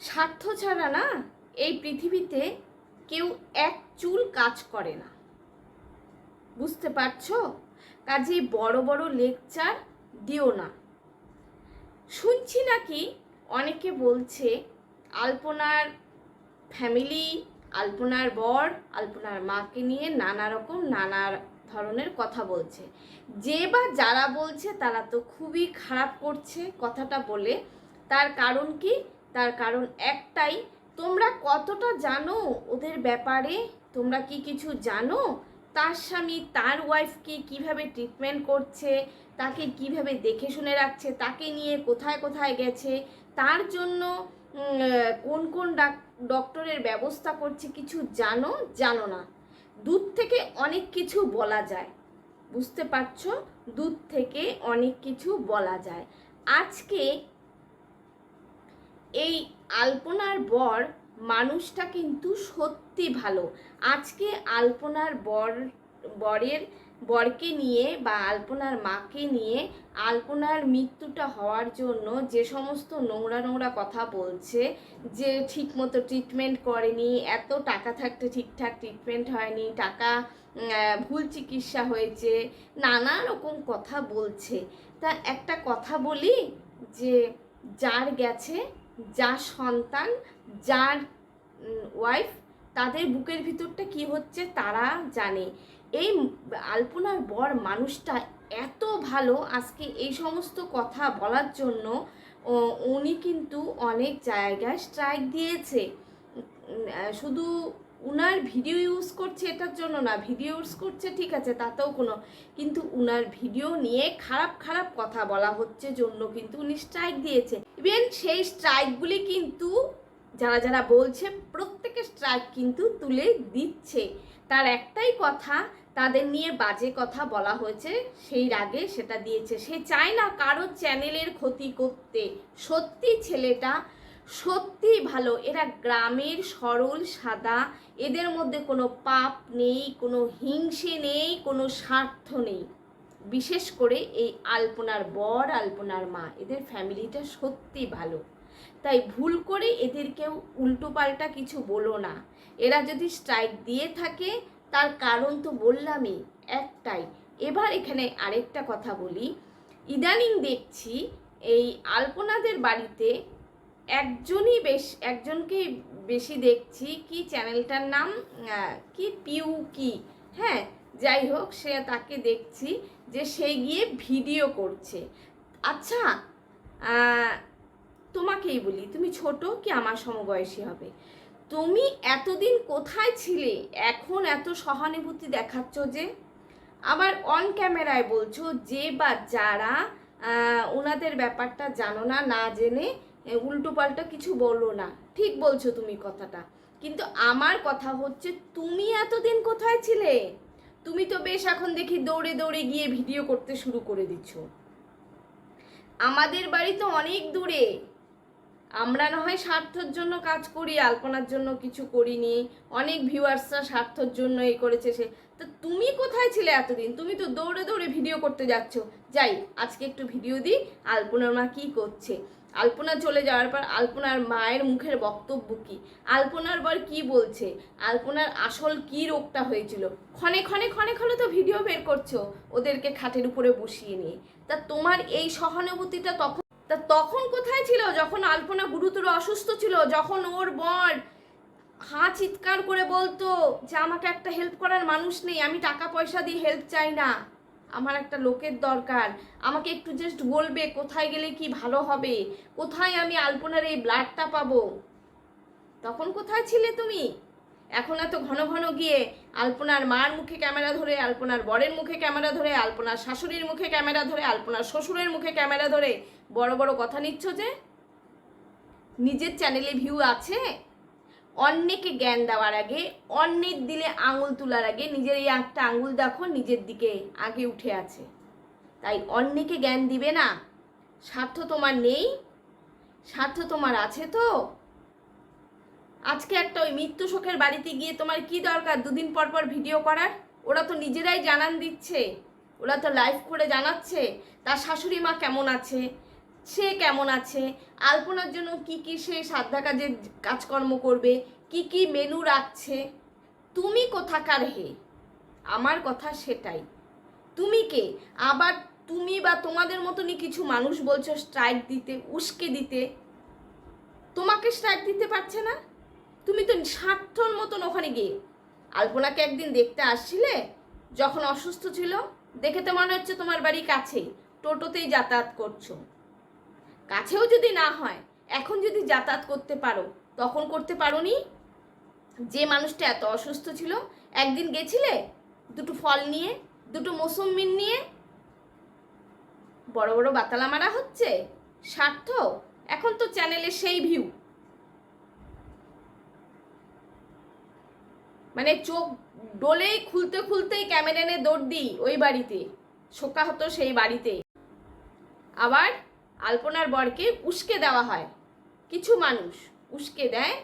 স্বার্থ ছাড়া না এই পৃথিবীতে কেউ এক চুল কাজ করে না। বুঝতে পারছ? কাজে বড় বড় লেকচার দিও না। শুনছি নাকি অনেকে বলছে, আলপনার ফ্যামিলি আলপনার বর, আলপনার মাকে নিয়ে নানা রকম নানা ধরনের কথা বলছে। যে বা যারা বলছে তারা তো খুবই খারাপ করছে কথাটা বলে। তার কারণ কি? তার কারণ একটাই, তোমরা কতটা জানো ওদের ব্যাপারে? তোমরা কি কিছু জানো? তার স্বামী তার ওয়াইফকে কীভাবে ট্রিটমেন্ট করছে? তাকে কীভাবে দেখে শুনে রাখছে? তাকে নিয়ে কোথায় কোথায় গেছে? তার জন্য কোন কোন ডাক- ডক্টরের ব্যবস্থা করছে কিছু জানো? জানো না। দুধ থেকে অনেক কিছু বলা যায়। বুঝতে পারছ? দুধ থেকে অনেক কিছু বলা যায়। আজকে এই আলপনার বর মানুষটা কিন্তু সত্যি ভালো। আজকে আলপনার বর, বরের, বরকে নিয়ে বা আলপনার মাকে নিয়ে আলপনার মৃত্যুটা হওয়ার জন্য যে সমস্ত নোংরা নোংরা কথা বলছে, যে ঠিকমতো ট্রিটমেন্ট করেনি, এত টাকা থাকতে ঠিকঠাক ট্রিটমেন্ট হয়নি, টাকা ভুল চিকিৎসা হয়েছে, নানা রকম কথা বলছে। তা একটা কথা বলি যে, যার গেছে যার সন্তান, যার ওয়াইফ তাদের বুকের ভিতরটা কি হচ্ছে তারা জানে। এই আলপনার বর মানুষটা এত ভালো আজকে এই সমস্ত কথা বলার জন্য উনি কিন্তু অনেক জায়গায় স্ট্রাইক দিয়েছে। শুধু উনার ভিডিও ইউজ করছে এটার জন্য না, ভিডিও ইউজ করছে, ঠিক আছে, তাতেও কোনো, কিন্তু উনার ভিডিও নিয়ে খারাপ খারাপ কথা বলা হচ্ছে জন্য কিন্তু উনি স্ট্রাইক দিয়েছে। ইভেন সেই স্ট্রাইকগুলি কিন্তু যারা যারা বলছে প্রত্যেকের স্ট্রাইক কিন্তু তুলে দিচ্ছে। তার একটাই কথা, তাদের নিয়ে বাজে কথা বলা হয়েছে, সেই রাগে সেটা দিয়েছে। সে চায় না কারও চ্যানেলের ক্ষতি করতে। সত্যি ছেলেটা সত্যি ভালো। এরা গ্রামের সরল, সাদা। এদের মধ্যে কোনো পাপ নেই, কোনো হিংসে নেই, কোনো স্বার্থ নেই। বিশেষ করে এই আলপনার বর, আলপনার মা। এদের ফ্যামিলিটা সত্যি ভালো। তাই ভুল করে এদেরকেও উল্টোপাল্টা কিছু বলো না। এরা যদি স্ট্রাইক দিয়ে থাকে, তার কারণ তো বললামই, একটাই। এবার এখানে আরেকটা কথা বলি। ইদানিং দেখছি এই আলপনাদের বাড়িতে একজনই বেশ একজনকে বেশি দেখছি কি চ্যানেলটার নাম কি পিউ কি। হ্যাঁ যাই হোক, সে তাকে দেখছি যে সে গিয়ে ভিডিও করছে। আচ্ছা তোমাকেই বলি, তুমি ছোট কি আমার সমবয়সী হবে? তুমি এতদিন কোথায় ছিলে? এখন এত সহানুভূতি দেখাচ্ছ যে? আবার অন ক্যামেরায় বলছো, যে বা যারা ওনাদের ব্যাপারটা জানো না না জেনে উল্টো পাল্টা কিছু বলো না। ঠিক বলছো তুমি কথাটা। কিন্তু আমার কথা হচ্ছে, তুমি এতদিন কোথায় ছিলে? তুমি তো বেশ এখন দেখি দৌড়ে দৌড়ে গিয়ে ভিডিও করতে শুরু করে দিচ্ছ। আমাদের বাড়ি তো অনেক দূরে। আমরা না হয় স্বার্থর জন্য কাজ করি, আলপনার জন্য কিছু করিনি। অনেক ভিউয়ার্সরা স্বার্থর জন্য এই করেছে সে। তো তুমি কোথায় ছিলে এতদিন? তুমি তো দৌড়ে দৌড়ে ভিডিও করতে যাচ্ছ। যাই, আজকে একটু ভিডিও দিই, আলপনার মা কী করছে। আলপনা চলে যাওয়ার পর আলপনার মায়ের মুখের বক্তব্য কি? আলপনার বর কি বলছে? আলপনার আসল কি রোগটা হয়েছিল? ক্ষণে ক্ষণে ক্ষণে ক্ষণে তো ভিডিও বের করছ ওদেরকে খাটের উপরে বসিয়ে নিয়ে। তা তোমার এই সহানুভূতিটা তখন তা তখন কোথায় ছিল যখন আলপনা গুরুতর অসুস্থ ছিল? যখন ওর বর হা চিৎকার করে বলতো যে, আমাকে একটা হেল্প করার মানুষ নেই, আমি টাকা পয়সা দিয়ে হেল্প চাই না। আমার একটা লোকের দরকার। আমাকে একটু জাস্ট বলবে, কোথায় গেলে কি ভালো হবে? কোথায় আমি আলপনার এই ব্লাডটা পাবো? তখন কোথায় ছিলে তুমি? এখন এত ঘন ঘন গিয়ে আলপনার মার মুখে ক্যামেরা ধরে, আলপনার বরের মুখে ক্যামেরা ধরে, আলপনার শাশুড়ির মুখে ক্যামেরা ধরে, আলপনার শ্বশুরের মুখে ক্যামেরা ধরে, বড় বড় কথা নিচ্ছ যে? নিজের চ্যানেলে ভিউ আছে? অন্যকে জ্ঞান দেওয়ার আগে, অন্যের দিলে আঙুল তোলার আগে, নিজের এই একটা আঙুল দেখো, নিজের দিকে আগে উঠে আছে। তাই অন্যকে জ্ঞান দিবে না। স্বার্থ তোমার নেই, স্বার্থ তোমার আছে তো? আজকে একটা ওই মৃত্যু শোকের বাড়িতে গিয়ে তোমার কি দরকার দুদিন পর পর ভিডিও করার? ওরা তো নিজেরাই জানান দিচ্ছে, ওরা তো লাইভ করে জানাচ্ছে, তার শাশুড়ি মা কেমন আছে? সে কেমন আছে? আলপনার জন্য কি কি সে সাধ্যা কাজের কাজকর্ম করবে? কি কি মেনু রাখছে? তুমি কোথাকার হে? আমার কথা সেটাই। তুমি কে? আবার তুমি বা তোমাদের মতনই কিছু মানুষ বলছো স্ট্রাইক দিতে, উস্কে দিতে। তোমাকে স্ট্রাইক দিতে পারছে না? তুমি তো স্বার্থর মতন ওখানে গিয়ে। আলপনাকে একদিন দেখতে আসছিলে? যখন অসুস্থ ছিল? দেখে তো মনে হচ্ছে তোমার বাড়ি কাছেই। টোটোতেই যাতায়াত করছ। কাছেও যদি না হয়, এখন যদি যাতায়াত করতে পারো, তখন করতে পারো নি যে মানুষটা এত অসুস্থ ছিল, একদিন গেছিলে? দুটো ফল নিয়ে, দুটো মৌসুমিন নিয়ে? বড় বড় বাতালা মারা হচ্ছে? স্বার্থ এখন তো চ্যানেলে সেই ভিউ মানে চোখ ডোলেই খুলতে খুলতেই ক্যামেরা এনে দৌড় দিই ওই বাড়িতে শোকা হতো সেই বাড়িতে। আবার আলপনার বরকে উস্কে দেওয়া হয়। কিছু মানুষ উস্কে দেয়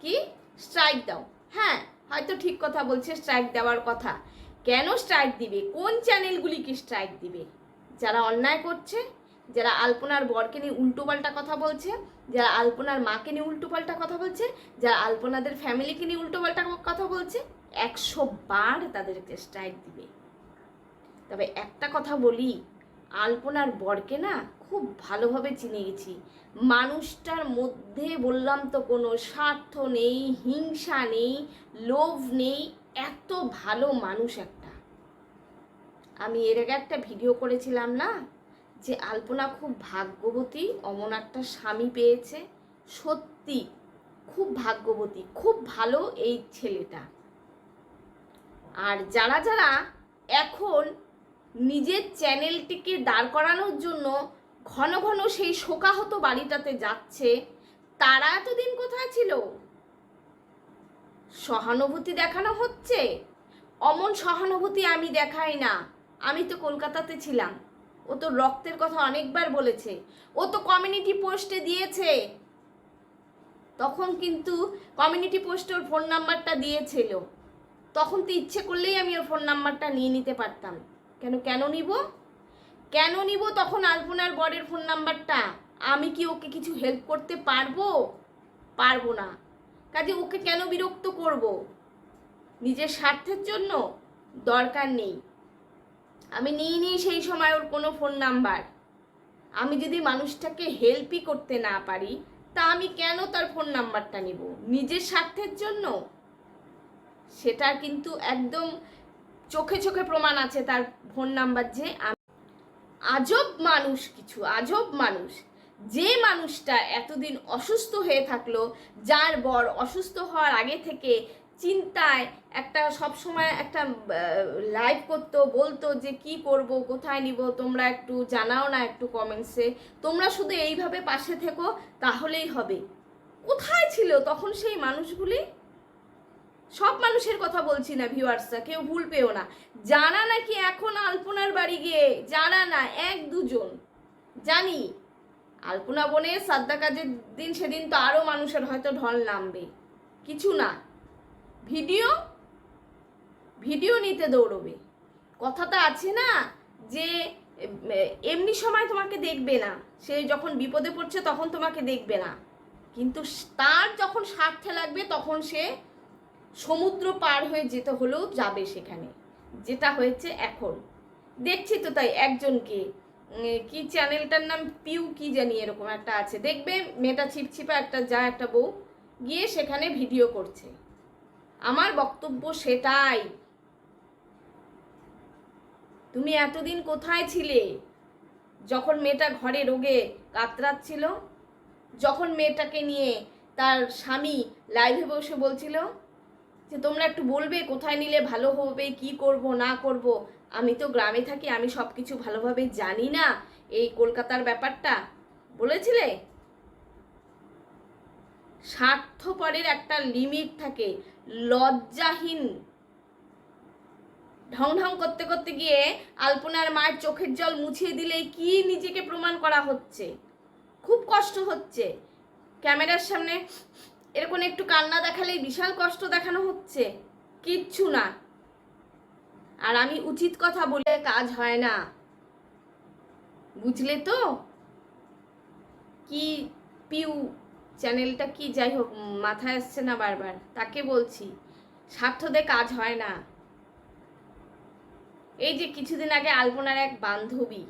কি? স্ট্রাইক দাও। হ্যাঁ হয়তো ঠিক কথা বলছে স্ট্রাইক দেওয়ার কথা। কেন স্ট্রাইক দিবে? কোন চ্যানেলগুলিকে স্ট্রাইক দিবে? যারা অন্যায় করছে, যারা আলপনার বরকে নিয়ে উল্টোপাল্টা কথা বলছে, যারা আলপনার মাকে নিয়ে উল্টোপাল্টা কথা বলছে, যারা আলপনাদের ফ্যামিলিকে নিয়ে উল্টোপাল্টা কথা বলছে, একশো বার তাদেরকে স্ট্রাইক দিবে। তবে একটা কথা বলি, আলপনার বরকে না খুব ভালোভাবে চিনে গেছি। মানুষটার মধ্যে বললাম তো কোনো স্বার্থ নেই, হিংসা নেই, লোভ নেই, এত ভালো মানুষ একটা। আমি এর আগে একটা ভিডিও করেছিলাম না? যে আলপনা খুব ভাগ্যবতী, অমন একটা স্বামী পেয়েছে। সত্যি খুব ভাগ্যবতী, খুব ভালো এই ছেলেটা। আর যারা যারা এখন নিজের চ্যানেলটিকে দাঁড় করানোর জন্য ঘন ঘন সেই শোকাহত বাড়িটাতে যাচ্ছে। তারা এতদিন কোথায় ছিল? সহানুভূতি দেখানো হচ্ছে? অমন সহানুভূতি আমি দেখাই না। আমি তো কলকাতাতে ছিলাম। ও তো রক্তের কথা অনেকবার বলেছে। ও তো কমিউনিটি পোস্টে দিয়েছে। তখন কিন্তু কমিউনিটি পোস্টে ওর ফোন নাম্বারটা দিয়েছিল। তখন তো ইচ্ছে করলেই আমি ওর ফোন নাম্বারটা নিয়ে নিতে পারতাম। কেন কেন নিব? কেন নিব তখন আলপনার বরের ফোন নাম্বারটা আমি কি ওকে কিছু হেল্প করতে পারব? পারব না। কাজে ওকে কেন বিরক্ত করব? নিজের স্বার্থের জন্য দরকার নেই। আমি নিই নি সেই সময় ওর কোনো ফোন নাম্বার আমি যদি মানুষটাকে হেল্পই করতে না পারি, তা আমি কেন তার ফোন নাম্বারটা নিব? নিজের স্বার্থের জন্য? সেটা কিন্তু একদম চোখে চোখে প্রমাণ আছে তার ফোন নাম্বার যে আজব মানুষ কিছু, আজব মানুষ। যে মানুষটা এতদিন অসুস্থ হয়ে থাকল, যার বর অসুস্থ হওয়ার আগে থেকে চিন্তায় একটা সব সময় একটা লাইভ করতো, বলতো যে কি করব, কোথায় নিব, তোমরা একটু জানাও না একটু কমেন্টসে তোমরা শুধু এইভাবে পাশে থেকো, তাহলেই হবে। কোথায় ছিল তখন সেই মানুষগুলি? সব মানুষের কথা বলছি না, ভিউয়ার্সরা, কেউ ভুল পেও না। যারা নাকি এখন আলপনার বাড়ি গিয়ে? যারা না, এক দুজন। জানি, আলপনা বনে সাদ্দা কাজের দিন সেদিন তো আরও মানুষের হয়তো ঢল নামবে। কিছু না। ভিডিও? ভিডিও নিতে দৌড়বে। কথাটা আছে না যে, এমনি সময় তোমাকে দেখবে না। সে যখন বিপদে পড়ছে তখন তোমাকে দেখবে না। কিন্তু তার যখন স্বার্থে লাগবে তখন সে সমুদ্র পার হয়ে যেতে হলেও যাবে সেখানে। যেটা হয়েছে এখন। দেখছি তো তাই একজনকে। কি চ্যানেলটার নাম পিউ কি জানি এরকম একটা আছে। দেখবে মেয়েটা ছিপছিপা একটা, যা একটা বউ গিয়ে সেখানে ভিডিও করছে। আমার বক্তব্য সেটাই। তুমি এতদিন কোথায় ছিলে? যখন মেয়েটা ঘরে রোগে কাতরাচ্ছিল, যখন মেয়েটাকে নিয়ে তার স্বামী লাইভে বসে বলছিল যে তোমরা একটু বলবে কোথায় নিলে ভালো হবে, কি করব, না করব। আমি তো গ্রামে থাকি, আমি সব কিছু ভালোভাবে জানি না। এই কলকাতার ব্যাপারটা, বলেছিলে? স্বার্থপরের একটা লিমিট থাকে, লজ্জাহীন। ঢং ঢং করতে করতে গিয়ে আলপনার মায়ের চোখের জল মুছিয়ে দিলে কি নিজেকে প্রমাণ করা হচ্ছে? খুব কষ্ট হচ্ছে। ক্যামেরার সামনে এরকম একটু কান্না দেখালেই বিশাল কষ্ট দেখানো হচ্ছে। কিচ্ছু না। আর আমি উচিত কথা বলে কাজ হয় না। বুঝলে তো? কি পিউ, চ্যানেলটা কি যাই হোক, মাথায় আসছে না বারবার। তাকে বলছি, স্বার্থদে কাজ হয় না। এই যে কিছুদিন আগে আলপনার এক বান্ধবী।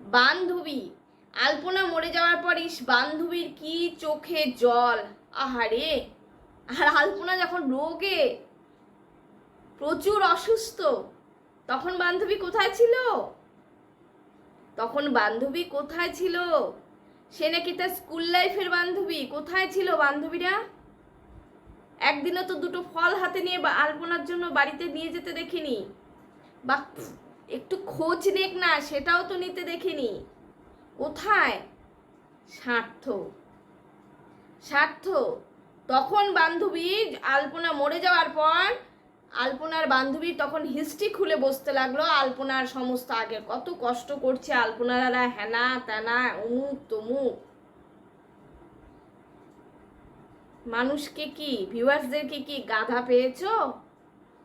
বান্ধবী? আলপনা মরে যাওয়ার পর ইস বান্ধবীর কি চোখে জল। আহারে, আর আলপনা যখন রোগে প্রচুর অসুস্থ, তখন বান্ধবী কোথায় ছিল? তখন বান্ধবী কোথায় ছিল? সে নাকি তার স্কুল লাইফের বান্ধবী, কোথায় ছিল বান্ধবীরা? একদিনও তো দুটো ফল হাতে নিয়ে বা- আলপনার জন্য বাড়িতে নিয়ে যেতে দেখিনি। বা একটু খোঁজ নেক না, সেটাও তো নিতে দেখিনি। কোথায়? স্বার্থ। স্বার্থ তখন বান্ধবী আলপনা মরে যাওয়ার পর আলপনার বান্ধবী তখন হিস্ট্রি খুলে বসতে লাগল, আলপনার সমস্ত আগে কত কষ্ট করছে আলপনারা হেনা তেনা অমুক তমুক। মানুষকে কি, ভিউয়ার্সদেরকে কি গাধা পেয়েছ?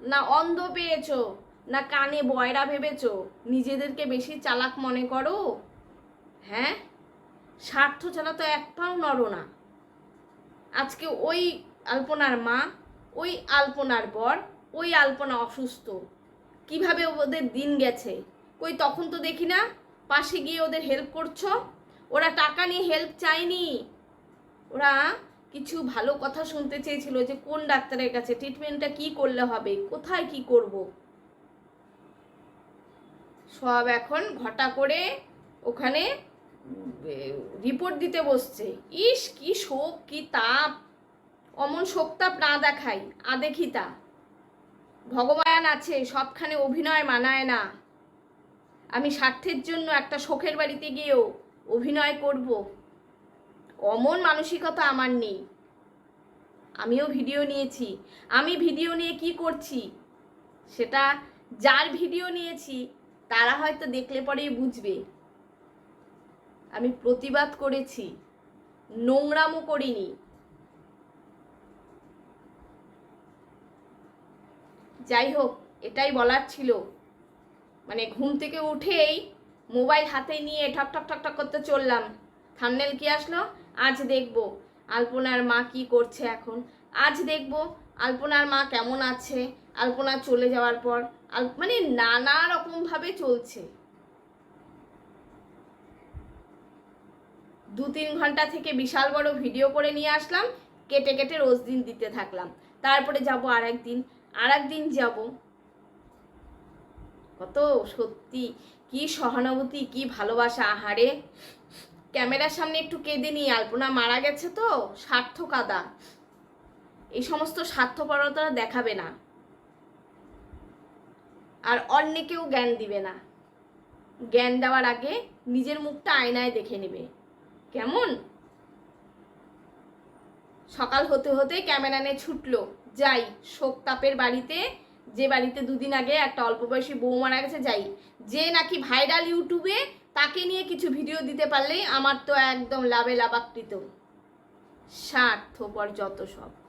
না অন্ধ পেয়েছ? না কানে বয়রা ভেবেছো? নিজেদেরকে বেশি চালাক মনে করো? হ্যাঁ? স্বার্থ ছাড়া তো একটাও নড়ো না। আজকে ওই আলপনার মা, ওই আলপনার বর, ওই আলপনা অসুস্থ। কীভাবে ওদের দিন গেছে? কই তখন তো দেখি না, পাশে গিয়ে ওদের হেল্প করছ। ওরা টাকা নিয়ে হেল্প চায়নি। ওরা কিছু ভালো কথা শুনতে চেয়েছিল যে কোন ডাক্তারের কাছে ট্রিটমেন্টটা কি করলে হবে, কোথায় কি করব? সব এখন ঘটা করে ওখানে রিপোর্ট দিতে বসছে। ইস, কি শোক, কি তাপ। অমন শোকতাপ না দেখাই, আদেখিতা। ভগবান আছে, সবখানে অভিনয় মানায় না। আমি স্বার্থের জন্য একটা শোকের বাড়িতে গিয়েও অভিনয় করব। অমন মানসিকতা আমার নেই। আমিও ভিডিও নিয়েছি। আমি ভিডিও নিয়ে কি করছি? সেটা যার ভিডিও নিয়েছি, তারা হয়তো দেখলে পরেই বুঝবে। আমি প্রতিবাদ করেছি। নোংরামও করিনি। যাই হোক, এটাই বলার ছিল। মানে ঘুম থেকে উঠেই মোবাইল হাতে নিয়ে ঠক ঠক ঠক ঠক করতে চললাম। থামনেল কি আসলো? আজ দেখব। আলপনার মা কি করছে এখন? আজ দেখব আলপনার মা কেমন আছে। আলপনা চলে যাওয়ার পর মানে নানা রকমভাবে চলছে। দু তিন ঘণ্টা থেকে বিশাল বড় ভিডিও করে নিয়ে আসলাম, কেটে কেটে রোজ দিন দিতে থাকলাম। তারপরে যাব আর একদিন আর একদিন যাব। কত সত্যি, কি সহানুভূতি, কি ভালোবাসা, আহারে। ক্যামেরার সামনে একটু কেঁদে নিই, আলপনা মারা গেছে তো স্বার্থ কাদা এই সমস্ত স্বার্থপরতা দেখাবে না। আর অন্যকেও জ্ঞান দিবে না। জ্ঞান দেওয়ার আগে নিজের মুখটা আয়নায় দেখে নেবে। কেমন? সকাল হতে হতে ক্যামেরানে ছুটলো। যাই, শোকতাপের বাড়িতে, যে বাড়িতে দুদিন আগে একটা অল্প বয়সী বউ মারা গেছে, যাই। যে নাকি ভাইরাল ইউটিউবে, তাকে নিয়ে কিছু ভিডিও দিতে পারলেই আমার তো একদম লাভে লাভাকৃত। স্বার্থপর যত সব।